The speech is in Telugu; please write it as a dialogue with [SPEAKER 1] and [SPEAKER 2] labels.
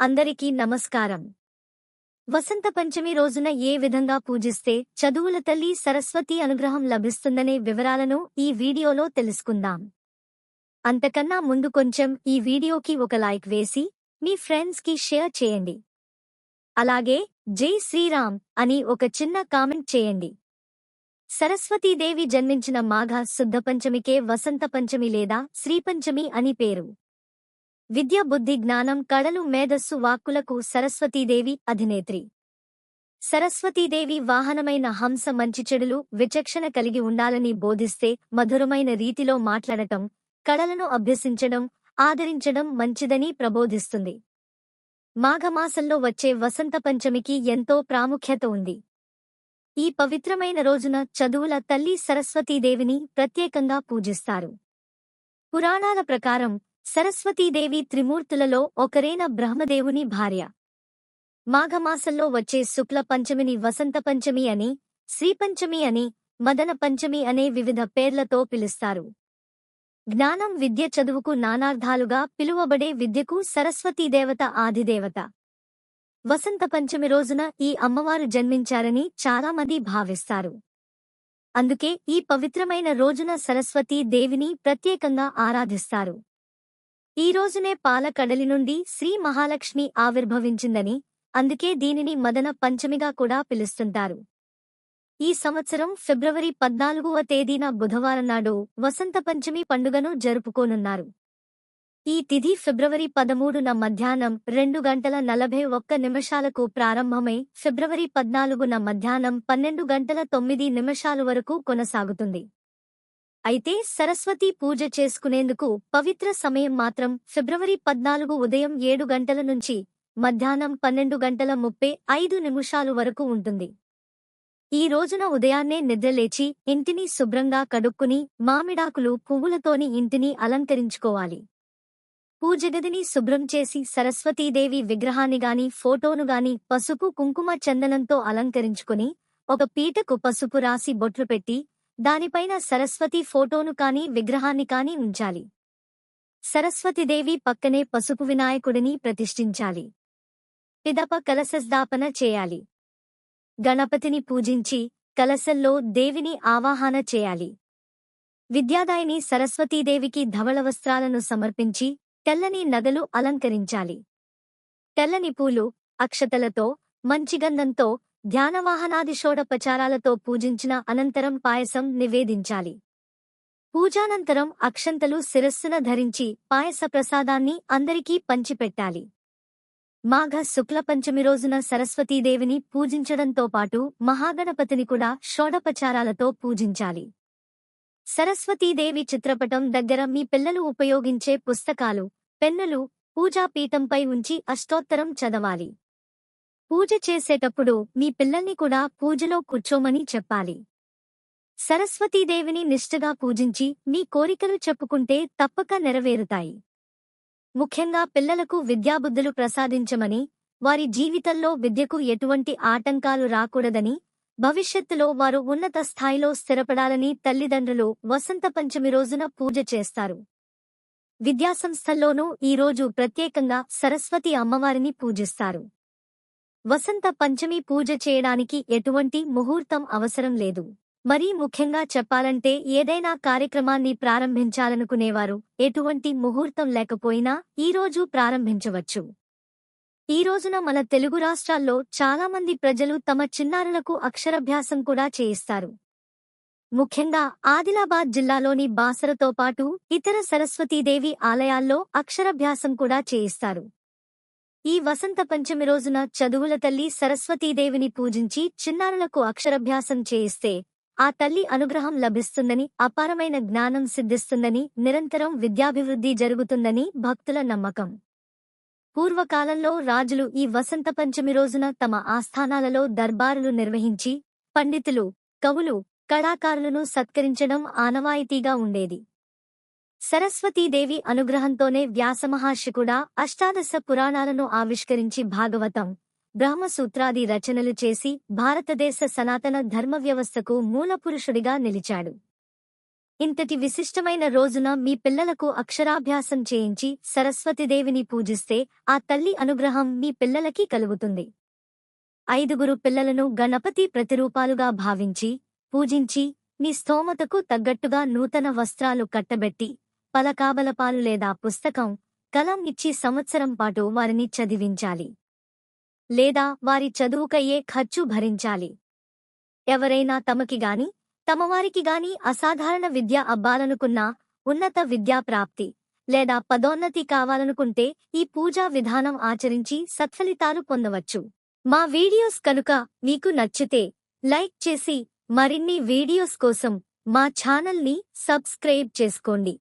[SPEAKER 1] అందరికీ నమస్కారం. వసంత పంచమి రోజున ఏ విధంగా పూజిస్తే చదువుల తల్లి సరస్వతి అనుగ్రహం లభిస్తుందనే వివరాలను ఈ వీడియోలో తెలుసుకుందాం. అంతకన్నా ముందు కొంచెం ఈ వీడియోకి ఒక లైక్ వేసి మీ ఫ్రెండ్స్కి షేర్ చేయండి. అలాగే జై శ్రీరామ్ అని ఒక చిన్న కామెంట్ చేయండి. సరస్వతీదేవి జన్మించిన మాఘ శుద్ధ పంచమికే వసంత పంచమి లేదా శ్రీపంచమి అని పేరు. విద్య బుద్ధి జ్ఞానం కళలు మేధస్సు వాక్కులకు సరస్వతీదేవి అధినేత్రి. సరస్వతీదేవి వాహనమైన హంస మంచి చెడులు విచక్షణ కలిగి ఉండాలని బోధిస్తే మధురమైన రీతిలో మాట్లాడటం కళలను అభ్యసించడం ఆదరించడం మంచిదని ప్రబోధిస్తుంది. మాఘమాసంలో వచ్చే వసంత పంచమికి ఎంతో ప్రాముఖ్యత ఉంది. ఈ పవిత్రమైన రోజున చదువుల తల్లి సరస్వతీదేవిని ప్రత్యేకంగా పూజిస్తారు. పురాణాల ప్రకారం సరస్వతీదేవి త్రిమూర్తులలో ఒకరైన బ్రహ్మదేవుని భార్య. మాఘమాసంలో వచ్చే శుక్ల పంచమిని వసంత పంచమి అని శ్రీపంచమి అని మదన పంచమి అనే వివిధ పేర్లతో పిలుస్తారు. జ్ఞానం విద్య చదువుకు నానార్థాలుగా పిలువబడే విద్యకు సరస్వతీదేవత ఆదిదేవత. వసంత పంచమి రోజున ఈ అమ్మవారు జన్మించారని చాలామంది భావిస్తారు. అందుకే ఈ పవిత్రమైన రోజున సరస్వతీ దేవిని ప్రత్యేకంగా ఆరాధిస్తారు. ఈ రోజునే పాల కడలి నుండి శ్రీ మహాలక్ష్మి ఆవిర్భవించిందని అందుకే దీనిని మదన పంచమిగా కూడా పిలుస్తుంటారు. ఈ సంవత్సరం ఫిబ్రవరి పద్నాలుగవ తేదీన బుధవారం నాడు వసంత పంచమి పండుగను జరుపుకోనున్నారు. ఈ తిథి ఫిబ్రవరి పదమూడున మధ్యాహ్నం రెండు గంటల నలభై ఒక్క నిమిషాలకు ప్రారంభమై ఫిబ్రవరి పద్నాలుగున మధ్యాహ్నం పన్నెండు గంటల తొమ్మిది నిమిషాలు వరకు కొనసాగుతుంది. అయితే సరస్వతి పూజ చేసుకునేందుకు పవిత్ర సమయం మాత్రం ఫిబ్రవరి పద్నాలుగు ఉదయం ఏడు గంటల నుంచి మధ్యాహ్నం పన్నెండు గంటల ముప్పై ఐదు నిమిషాలు వరకు ఉంటుంది. ఈ రోజున ఉదయాన్నే నిద్రలేచి ఇంటిని శుభ్రంగా కడుక్కుని మామిడాకులు పువ్వులతోని ఇంటిని అలంకరించుకోవాలి. పూజగదిని శుభ్రం చేసి సరస్వతీదేవి విగ్రహాన్ని గాని ఫోటోను గాని పసుపు కుంకుమ చందనంతో అలంకరించుకుని ఒక పీటకు పసుపు రాసి బొట్లు పెట్టి దానిపైన సరస్వతి ఫోటోను కాని విగ్రహాన్ని కాని ఉంచాలి. సరస్వతిదేవి పక్కనే పసుపు వినాయకుడిని ప్రతిష్ఠించాలి. పిదప కలశస్థాపన చేయాలి. గణపతిని పూజించి కలశల్లో దేవిని ఆవాహన చేయాలి. విద్యాదాయిని సరస్వతీదేవికి ధవళ వస్త్రాలను సమర్పించి తెల్లని నగలు అలంకరించాలి. తెల్లని పూలు అక్షతలతో మంచిగంధంతో ధ్యానవాహనాది షోడపచారాలతో పూజించిన అనంతరం పాయసం నివేదించాలి. పూజానంతరం అక్షంతలు శిరస్సున ధరించి పాయస ప్రసాదాన్ని అందరికీ పంచిపెట్టాలి. మాఘ శుక్ల పంచమి రోజున సరస్వతీదేవిని పూజించడంతో పాటు మహాగణపతిని కూడా షోడపచారాలతో పూజించాలి. సరస్వతీదేవి చిత్రపటం దగ్గర మీ పిల్లలు ఉపయోగించే పుస్తకాలు పెన్నులు పూజాపీఠంపై ఉంచి అష్టోత్తరం చదవాలి. పూజ చేసేటప్పుడు మీ పిల్లల్ని కూడా పూజలో కూర్చోమని చెప్పాలి. సరస్వతీదేవిని నిష్ఠగా పూజించి మీ కోరికలు చెప్పుకుంటే తప్పక నెరవేరుతాయి. ముఖ్యంగా పిల్లలకు విద్యాబుద్ధులు ప్రసాదించమని వారి జీవితంలో విద్యకు ఎటువంటి ఆటంకాలు రాకూడదని భవిష్యత్తులో వారు ఉన్నత స్థాయిలో స్థిరపడాలని తల్లిదండ్రులు వసంత పంచమి రోజున పూజ చేస్తారు. విద్యాసంస్థల్లోనూ ఈరోజు ప్రత్యేకంగా సరస్వతి అమ్మవారిని పూజిస్తారు. వసంత పంచమి పూజ చేయడానికి ఎటువంటి ముహూర్తం అవసరం లేదు. మరీ ముఖ్యంగా చెప్పాలంటే ఏదైనా కార్యక్రమాన్ని ప్రారంభించాలనుకునేవారు ఎటువంటి ముహూర్తం లేకపోయినా ఈరోజు ప్రారంభించవచ్చు. ఈ రోజున మన తెలుగు రాష్ట్రాల్లో చాలామంది ప్రజలు తమ చిన్నారులకు అక్షరభ్యాసం కూడా చేయిస్తారు. ముఖ్యంగా ఆదిలాబాద్ జిల్లాలోని బాసరతో పాటు ఇతర సరస్వతీదేవి ఆలయాల్లో అక్షరభ్యాసం కూడా చేయిస్తారు. ఈ వసంత పంచమి రోజున చదువుల తల్లి సరస్వతీదేవిని పూజించి చిన్నారులకు అక్షరభ్యాసం చేయిస్తే ఆ తల్లి అనుగ్రహం లభిస్తుందని అపారమైన జ్ఞానం సిద్ధిస్తుందని నిరంతరం విద్యాభివృద్ధి జరుగుతుందని భక్తుల నమ్మకం. పూర్వకాలంలో రాజులు ఈ వసంత పంచమి రోజున తమ ఆస్థానాలలో దర్బారులు నిర్వహించి పండితులు కవులు కళాకారులను సత్కరించడం ఆనవాయితీగా ఉండేది. సరస్వతీదేవి అనుగ్రహంతోనే వ్యాసమహర్షికుడా అష్టాదశ పురాణాలను ఆవిష్కరించి భాగవతం బ్రహ్మసూత్రాది రచనలు చేసి భారతదేశ సనాతన ధర్మ వ్యవస్థకు మూలపురుషుడిగా నిలిచాడు. ఇంతటి విశిష్టమైన రోజున మీ పిల్లలకు అక్షరాభ్యాసం చేయించి సరస్వతిదేవిని పూజిస్తే ఆ తల్లి అనుగ్రహం మీ పిల్లలకి కలుగుతుంది. ఐదుగురు పిల్లలను గణపతి ప్రతిరూపాలుగా భావించి పూజించి మీ స్తోమతకు తగ్గట్టుగా నూతన వస్త్రాలు కట్టబెట్టి పలకాబలపాలు లేదా పుస్తకం కలం ఇచ్చి సంవత్సరం పాటు వారిని చదివించాలి. లేదా వారి చదువుకయ్యే ఖర్చు భరించాలి. ఎవరైనా తమకి గాని తమవారికి గాని అసాధారణ విద్య అబ్బాలనుకున్నా ఉన్నత విద్యా ప్రాప్తి లేదా పదోన్నతి కావాలనుకుంటే ఈ పూజా విధానం ఆచరించి సత్ఫలితాలు పొందవచ్చు. మా వీడియోస్ కనుక మీకు నచ్చితే లైక్ చేసి మరిన్ని వీడియోస్ కోసం మా ఛానల్ని సబ్స్క్రైబ్ చేసుకోండి.